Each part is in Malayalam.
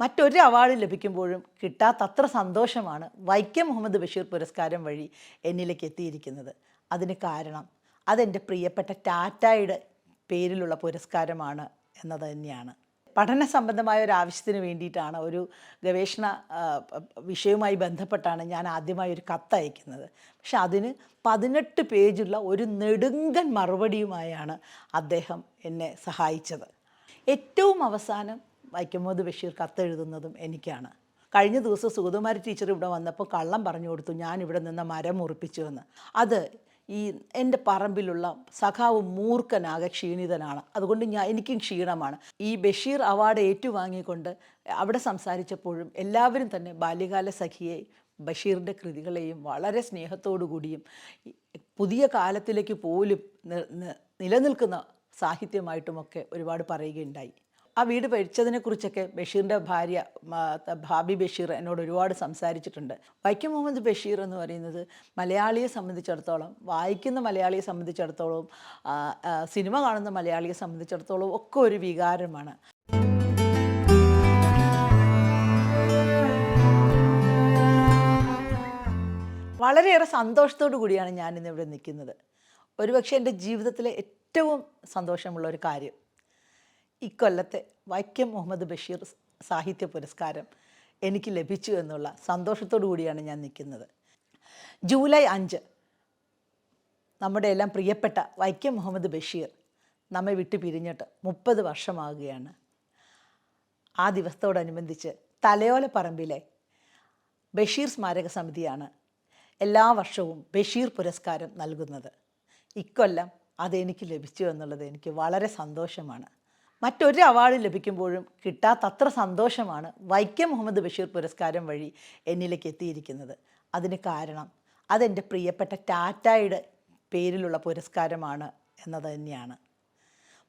മറ്റൊരു അവാർഡ് ലഭിക്കുമ്പോഴും കിട്ടാത്തത്ര സന്തോഷമാണ് വൈക്കം മുഹമ്മദ് ബഷീർ പുരസ്കാരം വഴി എന്നിലേക്ക് എത്തിയിരിക്കുന്നത്. അതിന് കാരണം അതെന്റെ പ്രിയപ്പെട്ട ടാറ്റായുടെ പേരിലുള്ള പുരസ്കാരമാണ് എന്നത് തന്നെയാണ്. പഠന സംബന്ധമായ ഒരു ആവശ്യത്തിന് വേണ്ടിയിട്ടാണ് ഒരു ഗവേഷണ വിഷയവുമായി ബന്ധപ്പെട്ടാണ് ഞാൻ ആദ്യമായി ഒരു കത്ത് അയക്കുന്നത്. പക്ഷെ അതിന് പതിനെട്ട് പേജുള്ള ഒരു നെടുങ്കൻ മറുപടിയുമായാണ് അദ്ദേഹം എന്നെ സഹായിച്ചത്. ഏറ്റവും അവസാനം വൈക്കമോദ് ബഷീർ കത്തെഴുതുന്നതും എനിക്കാണ്. കഴിഞ്ഞ ദിവസം സുഗതകുമാരി ടീച്ചർ ഇവിടെ വന്നപ്പോൾ കള്ളം പറഞ്ഞു കൊടുത്തു ഞാൻ ഇവിടെ നിന്ന് മരം മുറിപ്പിച്ചു എന്ന്. അത് ഈ എന്റെ പറമ്പിലുള്ള സഖാവ് മൂർഖനാകെ ക്ഷീണിതനാണ്. അതുകൊണ്ട് ഞാൻ എനിക്കും ക്ഷീണമാണ്. ഈ ബഷീർ അവാർഡ് ഏറ്റുവാങ്ങിക്കൊണ്ട് അവിടെ സംസാരിച്ചപ്പോഴും എല്ലാവരും തന്നെ ബാല്യകാല സഖിയെ ബഷീറിന്റെ കൃതികളെയും വളരെ സ്നേഹത്തോടു കൂടിയും പുതിയ കാലത്തിലേക്ക് പോലും നിലനിൽക്കുന്ന സാഹിത്യമായിട്ടുമൊക്കെ ഒരുപാട് പറയുകയുണ്ടായി. ആ വീട് പഠിച്ചതിനെക്കുറിച്ചൊക്കെ ബഷീറിന്റെ ഭാര്യ ഭാബി ബഷീർ എന്നോട് ഒരുപാട് സംസാരിച്ചിട്ടുണ്ട്. വൈക്കം മുഹമ്മദ് ബഷീർ എന്ന് പറയുന്നത് മലയാളിയെ സംബന്ധിച്ചിടത്തോളം വായിക്കുന്ന മലയാളിയെ സംബന്ധിച്ചിടത്തോളം ആ, ആ, സിനിമ കാണുന്ന മലയാളിയെ സംബന്ധിച്ചിടത്തോളം ഒക്കെ ഒരു വികാരമാണ്. വളരെയേറെ സന്തോഷത്തോടു കൂടിയാണ് ഇവിടെ നിൽക്കുന്നത്. ഒരുപക്ഷെ എന്റെ ജീവിതത്തിലെ ഏറ്റവും സന്തോഷമുള്ള ഒരു കാര്യം. ഇക്കൊല്ലത്തെ വൈക്കം മുഹമ്മദ് ബഷീർ സാഹിത്യ പുരസ്കാരം എനിക്ക് ലഭിച്ചു എന്നുള്ള സന്തോഷത്തോടു കൂടിയാണ് ഞാൻ നിൽക്കുന്നത്. ജൂലൈ അഞ്ച് നമ്മുടെ എല്ലാം പ്രിയപ്പെട്ട വൈക്കം മുഹമ്മദ് ബഷീർ നമ്മെ വിട്ടു പിരിഞ്ഞിട്ട് മുപ്പത് വർഷമാകുകയാണ്. ആ ദിവസത്തോടനുബന്ധിച്ച് തലയോല പറമ്പിലെ ബഷീർ സ്മാരക സമിതിയാണ് എല്ലാ വർഷവും ബഷീർ പുരസ്കാരം നൽകുന്നത്. ഇക്കൊല്ലം അതെനിക്ക് ലഭിച്ചു എന്നുള്ളത് എനിക്ക് വളരെ സന്തോഷമാണ്. മറ്റൊരു അവാർഡ് ലഭിക്കുമ്പോഴും കിട്ടാത്തത്ര സന്തോഷമാണ് വൈക്കം മുഹമ്മദ് ബഷീർ പുരസ്കാരം വഴി എന്നിലേക്ക് എത്തിയിരിക്കുന്നത്. അതിന് കാരണം അതെന്റെ പ്രിയപ്പെട്ട ടാറ്റായുടെ പേരിലുള്ള പുരസ്കാരമാണ് എന്നത് തന്നെയാണ്.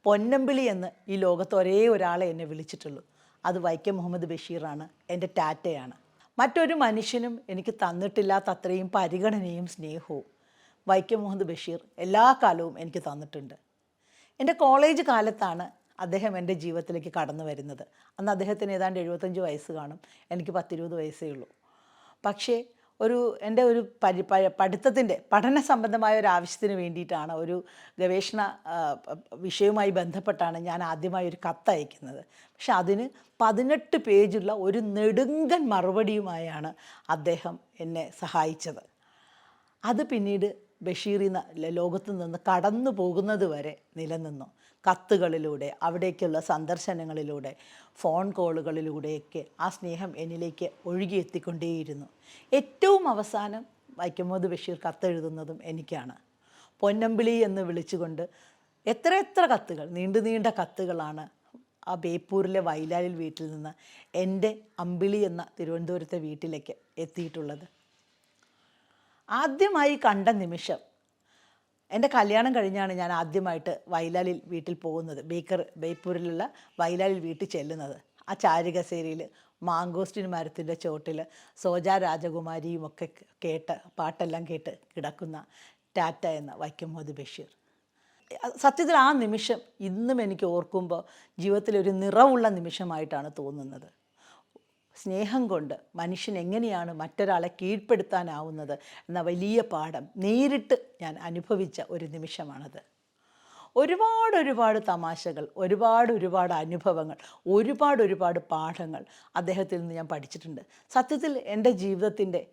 പൊന്നമ്പിളി എന്ന് ഈ ലോകത്ത് ഒരേ ഒരാളെ എന്നെ വിളിച്ചിട്ടുള്ളൂ. അത് വൈക്കം മുഹമ്മദ് ബഷീറാണ് എന്റെ ടാറ്റയാണ്. മറ്റൊരു മനുഷ്യനും എനിക്ക് തന്നിട്ടില്ലാത്ത അത്രയും പരിഗണനയും സ്നേഹവും വൈക്കം മുഹമ്മദ് ബഷീർ എല്ലാ കാലവും എനിക്ക് തന്നിട്ടുണ്ട്. എന്റെ കോളേജ് കാലത്താണ് അദ്ദേഹം എന്റെ ജീവിതത്തിലേക്ക് കടന്നു വരുന്നത്. അന്ന് അദ്ദേഹത്തിന് ഏതാണ്ട് എഴുപത്തഞ്ച് വയസ്സ് കാണും. എനിക്ക് പത്തിരുപത് വയസ്സേ ഉള്ളൂ. പക്ഷേ ഒരു എന്റെ ഒരു പരി പഠിത്തത്തിന്റെ പഠന സംബന്ധമായ ഒരു ആവശ്യത്തിന് വേണ്ടിയിട്ടാണ് ഒരു ഗവേഷണ വിഷയവുമായി ബന്ധപ്പെട്ടാണ് ഞാൻ ആദ്യമായി ഒരു കത്ത് അയക്കുന്നത്. പക്ഷെ അതിന് പതിനെട്ട് പേജുള്ള ഒരു നെടുങ്കൻ മറുപടിയുമായാണ് അദ്ദേഹം എന്നെ സഹായിച്ചത്. അത് പിന്നീട് ബഷീറിൽ ലോകത്ത് നിന്ന് കടന്നു പോകുന്നത് വരെ നിലനിന്നു. കത്തുകളിലൂടെ അവിടേക്കുള്ള സന്ദർശനങ്ങളിലൂടെ ഫോൺ കോളുകളിലൂടെയൊക്കെ ആ സ്നേഹം എന്നിലേക്ക് ഒഴുകിയെത്തിക്കൊണ്ടേയിരുന്നു. ഏറ്റവും അവസാനം വൈക്കമോദ് ബഷീർ കത്തെഴുതുന്നതും എനിക്കാണ്. പൊന്നമ്പിളി എന്ന് വിളിച്ചുകൊണ്ട് എത്ര എത്ര കത്തുകൾ നീണ്ടു നീണ്ട കത്തുകളാണ് ആ ബേപ്പൂരിലെ വൈലാലിൽ വീട്ടിൽ നിന്ന് എന്റെ അമ്പിളി എന്ന തിരുവനന്തപുരത്തെ വീട്ടിലേക്ക് എത്തിയിട്ടുള്ളത്. ആദ്യമായി കണ്ട നിമിഷം എന്റെ കല്യാണം കഴിഞ്ഞാണ് ഞാൻ ആദ്യമായിട്ട് വൈലാലിൽ വീട്ടിൽ പോകുന്നത്. ബേക്കർ ബേപ്പൂരിലുള്ള വൈലാലിൽ വീട്ടിൽ ചെല്ലുന്നത്. ആ ചാരികസേരിയിൽ മാങ്കോസ്റ്റിൻ മരത്തിന്റെ ചോട്ടിൽ സോജ രാജകുമാരിയും ഒക്കെ കേട്ട് പാട്ടെല്ലാം കേട്ട് കിടക്കുന്ന ടാറ്റ എന്ന വൈക്കം മുഹമ്മദ് ബഷീർ. സത്യത്തിൽ ആ നിമിഷം ഇന്നും എനിക്ക് ഓർക്കുമ്പോൾ ജീവിതത്തിൽ ഒരു നിറവുള്ള നിമിഷമായിട്ടാണ് തോന്നുന്നത്. സ്നേഹം കൊണ്ട് മനുഷ്യൻ എങ്ങനെയാണ് മറ്റൊരാളെ കീഴ്പ്പെടുത്താനാവുന്നത് എന്ന വലിയ പാഠം നേരിട്ട് ഞാൻ അനുഭവിച്ച ഒരു നിമിഷമാണത്. ഒരുപാട് ഒരുപാട് തമാശകൾ ഒരുപാട് ഒരുപാട് അനുഭവങ്ങൾ ഒരുപാട് ഒരുപാട് പാഠങ്ങൾ അദ്ദേഹത്തിൽ നിന്ന് ഞാൻ പഠിച്ചിട്ടുണ്ട്. സത്യത്തിൽ എന്റെ ജീവിതത്തിന്റെ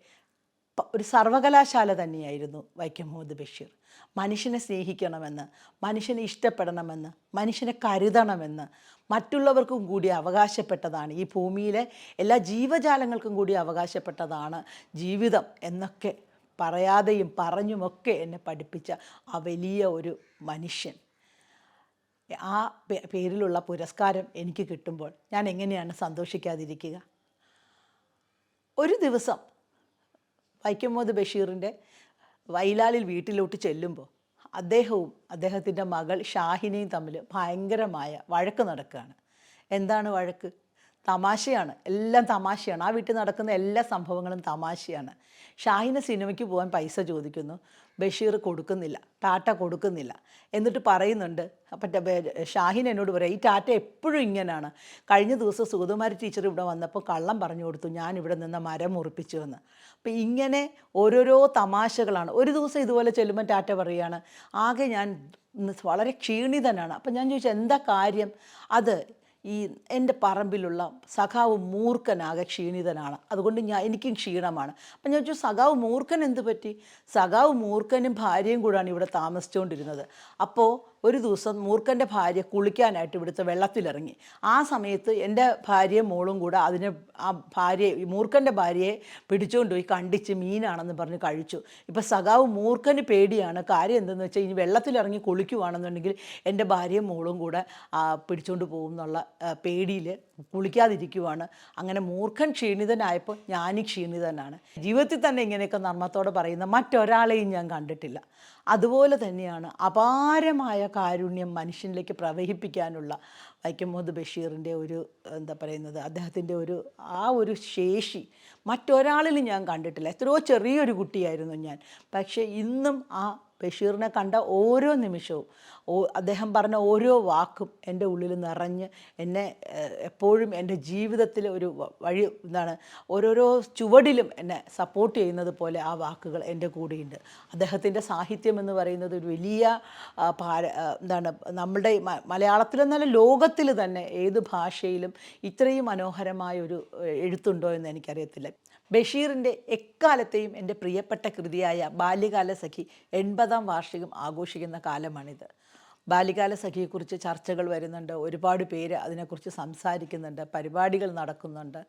ഒരു സർവകലാശാല തന്നെയായിരുന്നു വൈക്കം മുഹമ്മദ് ബഷീർ. മനുഷ്യനെ സ്നേഹിക്കണമെന്ന് മനുഷ്യനെ ഇഷ്ടപ്പെടണമെന്ന് മനുഷ്യനെ കരുതണമെന്ന് മറ്റുള്ളവർക്കും കൂടി അവകാശപ്പെട്ടതാണ്. ഈ ഭൂമിയിലെ എല്ലാ ജീവജാലങ്ങൾക്കും കൂടി അവകാശപ്പെട്ടതാണ് ജീവിതം എന്നൊക്കെ പറയാതെയും പറഞ്ഞുമൊക്കെ എന്നെ പഠിപ്പിച്ച ആ വലിയ ഒരു മനുഷ്യൻ. ആ പേരിലുള്ള പുരസ്കാരം എനിക്ക് കിട്ടുമ്പോൾ ഞാൻ എങ്ങനെയാണ് സന്തോഷിക്കാതിരിക്കുക? ഒരു ദിവസം വൈക്കം മുഹമ്മദ് ബഷീറിന്റെ വൈലാലിൽ വീട്ടിലോട്ട് ചെല്ലുമ്പോൾ അദ്ദേഹവും അദ്ദേഹത്തിന്റെ മകൾ ഷാഹിനിയും തമ്മിൽ ഭയങ്കരമായ വഴക്ക് നടക്കുകയാണ്. എന്താണ് വഴക്ക്? തമാശയാണ്. എല്ലാം തമാശയാണ്. ആ വീട്ടിൽ നടക്കുന്ന എല്ലാ സംഭവങ്ങളും തമാശയാണ്. ഷാഹിന സിനിമയ്ക്ക് പോകാൻ പൈസ ചോദിക്കുന്നു. ബഷീർ കൊടുക്കുന്നില്ല. ടാറ്റ കൊടുക്കുന്നില്ല. എന്നിട്ട് പറയുന്നുണ്ട് മറ്റേ ഷാഹിൻ എന്നോട് പറയാം ഈ ടാറ്റ എപ്പോഴും ഇങ്ങനെയാണ് കഴിഞ്ഞ ദിവസം സുഗതകുമാരി ടീച്ചർ ഇവിടെ വന്നപ്പോൾ കള്ളം പറഞ്ഞു കൊടുത്തു ഞാൻ ഇവിടെ നിന്ന് മരം മുറിപ്പിച്ചു എന്ന്. അപ്പം ഇങ്ങനെ ഓരോരോ തമാശകളാണ്. ഒരു ദിവസം ഇതുപോലെ ചെല്ലുമ്പോൾ ടാറ്റ പറയുകയാണ് ആകെ ഞാൻ വളരെ ക്ഷീണിതനാണ്. അപ്പം ഞാൻ ചോദിച്ചു എന്താ കാര്യം? അത് ഈ എന്റെ പറമ്പിലുള്ള സഖാവ് മൂർഖനാകെ ക്ഷീണിതനാണ്. അതുകൊണ്ട് ഞാൻ എനിക്കും ക്ഷീണമാണ്. അപ്പം ഞാൻ ചോദിച്ചു സഖാവ് മൂർഖൻ എന്ത് പറ്റി? സഖാവ് മൂർഖനും ഭാര്യയും കൂടാണ് ഇവിടെ താമസിച്ചുകൊണ്ടിരുന്നത്. അപ്പോൾ ഒരു ദിവസം മൂർഖന്റെ ഭാര്യ കുളിക്കാനായിട്ട് ഇവിടുത്തെ വെള്ളത്തിലിറങ്ങി. ആ സമയത്ത് എന്റെ ഭാര്യയും മോളും കൂടെ അതിനെ ആ ഭാര്യ മൂർഖന്റെ ഭാര്യയെ പിടിച്ചുകൊണ്ട് പോയി കണ്ടിച്ച് മീനാണെന്ന് പറഞ്ഞ് കഴിച്ചു. ഇപ്പം സഖാവ് മൂർഖന് പേടിയാണ്. കാര്യം എന്തെന്ന് വെച്ചാൽ ഇനി വെള്ളത്തിലിറങ്ങി കുളിക്കുവാണെന്നുണ്ടെങ്കിൽ എന്റെ ഭാര്യയും മോളും കൂടെ പിടിച്ചുകൊണ്ട് പോകും എന്നുള്ള പേടിയിൽ കുളിക്കാതിരിക്കുവാണ്. അങ്ങനെ മൂർഖൻ ക്ഷീണിതനായപ്പോൾ ഞാനും ക്ഷീണിതനാണ്. ജീവിതത്തിൽ തന്നെ ഇങ്ങനെയൊക്കെ നർമ്മത്തോടെ പറയുന്ന മറ്റൊരാളെയും ഞാൻ കണ്ടിട്ടില്ല. അതുപോലെ തന്നെയാണ് അപാരമായ കാരുണ്യം മനുഷ്യനിലേക്ക് പ്രവഹിപ്പിക്കാനുള്ള വൈക്കം ബഷീറിന്റെ ഒരു എന്താ പറയുന്നത് അദ്ദേഹത്തിന്റെ ഒരു ആ ഒരു ശേഷി മറ്റൊരാളിലും ഞാൻ കണ്ടിട്ടില്ല. എത്രയോ ചെറിയൊരു കുട്ടിയായിരുന്നു ഞാൻ. പക്ഷേ ഇന്നും ആ ബഷീറിനെ കണ്ട ഓരോ നിമിഷവും അദ്ദേഹം പറഞ്ഞ ഓരോ വാക്കും എന്റെ ഉള്ളിൽ നിറഞ്ഞ് എന്നെ എപ്പോഴും എന്റെ ജീവിതത്തിൽ ഒരു വഴി എന്താണ് ഓരോരോ ചുവടിലും എന്നെ സപ്പോർട്ട് ചെയ്യുന്നത് പോലെ ആ വാക്കുകൾ എന്റെ കൂടെയുണ്ട്. അദ്ദേഹത്തിന്റെ സാഹിത്യം എന്ന് പറയുന്നത് ഒരു വലിയ എന്താണ് നമ്മുടെ മലയാളത്തിൽ മലയാളത്തിലെന്നല്ല ലോകത്തിൽ തന്നെ ഏത് ഭാഷയിലും ഇത്രയും മനോഹരമായ ഒരു എഴുത്തുണ്ടോ എന്ന് എനിക്കറിയത്തില്ല. ബഷീറിന്റെ എക്കാലത്തെയും എന്റെ പ്രിയപ്പെട്ട കൃതിയായ ബാല്യകാല സഖി എൺപതാം വാർഷികം ആഘോഷിക്കുന്ന കാലമാണിത്. ബാല്യകാല സഖിയെക്കുറിച്ച് ചർച്ചകൾ വരുന്നുണ്ട് ഒരുപാട് പേര് അതിനെക്കുറിച്ച് സംസാരിക്കുന്നുണ്ട് പരിപാടികൾ നടക്കുന്നുണ്ട്.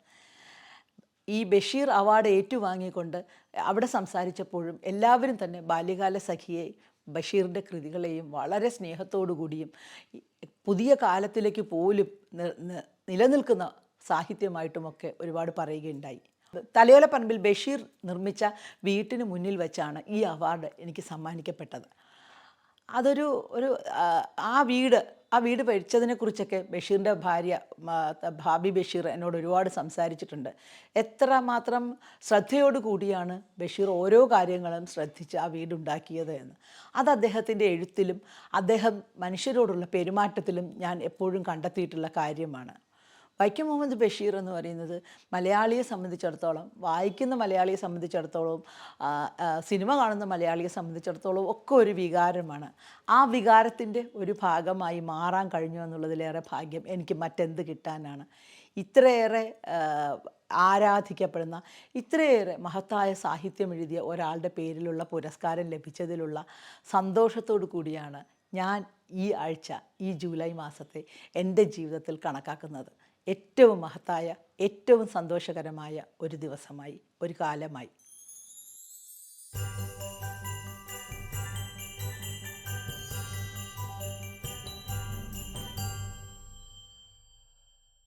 ഈ ബഷീർ അവാർഡ് ഏറ്റുവാങ്ങിക്കൊണ്ട് അവിടെ സംസാരിച്ചപ്പോഴും എല്ലാവരും തന്നെ ബാല്യകാല സഖിയെ ബഷീറിന്റെ കൃതികളെയും വളരെ സ്നേഹത്തോടു കൂടിയും പുതിയ കാലത്തിലേക്ക് പോലും നിലനിൽക്കുന്ന സാഹിത്യമായിട്ടുമൊക്കെ ഒരുപാട് പറയുകയുണ്ടായി. തലയോലപ്പറമ്പിൽ ബഷീർ നിർമ്മിച്ച വീട്ടിന് മുന്നിൽ വെച്ചാണ് ഈ അവാർഡ് എനിക്ക് സമ്മാനിക്കപ്പെട്ടത്. അതൊരു ഒരു ആ, വീട് ആ വീട് പഠിച്ചതിനെ കുറിച്ചൊക്കെ ബഷീറിന്റെ ഭാര്യ ഭാബി ബഷീർ എന്നോട് ഒരുപാട് സംസാരിച്ചിട്ടുണ്ട്. എത്ര മാത്രം ശ്രദ്ധയോട് കൂടിയാണ് ബഷീർ ഓരോ കാര്യങ്ങളും ശ്രദ്ധിച്ച് ആ വീടുണ്ടാക്കിയത് എന്ന്. അത് അദ്ദേഹത്തിന്റെ എഴുത്തിലും അദ്ദേഹം മനുഷ്യരോടുള്ള പെരുമാറ്റത്തിലും ഞാൻ എപ്പോഴും കണ്ടെത്തിയിട്ടുള്ള കാര്യമാണ്. വൈക്കം മുഹമ്മദ് ബഷീർ എന്ന് പറയുന്നത് മലയാളിയെ സംബന്ധിച്ചിടത്തോളം വായിക്കുന്ന മലയാളിയെ സംബന്ധിച്ചിടത്തോളം സിനിമ കാണുന്ന മലയാളിയെ സംബന്ധിച്ചിടത്തോളം ഒക്കെ ഒരു വികാരമാണ്. ആ വികാരത്തിന്റെ ഒരു ഭാഗമായി മാറാൻ കഴിഞ്ഞു എന്നുള്ളതിലേറെ ഭാഗ്യം എനിക്ക് മറ്റെന്ത് കിട്ടാനാണ്. ഇത്രയേറെ ആരാധിക്കപ്പെടുന്ന ഇത്രയേറെ മഹത്തായ സാഹിത്യം എഴുതിയ ഒരാളുടെ പേരിലുള്ള പുരസ്കാരം ലഭിച്ചതിലുള്ള സന്തോഷത്തോടു കൂടിയാണ് ഞാൻ ഈ ആഴ്ച ഈ ജൂലൈ മാസത്തെ എന്റെ ജീവിതത്തിൽ കണക്കാക്കുന്നത് ഏറ്റവും മഹത്തായ ഏറ്റവും സന്തോഷകരമായ ഒരു ദിവസമായി ഒരു കാലമായി.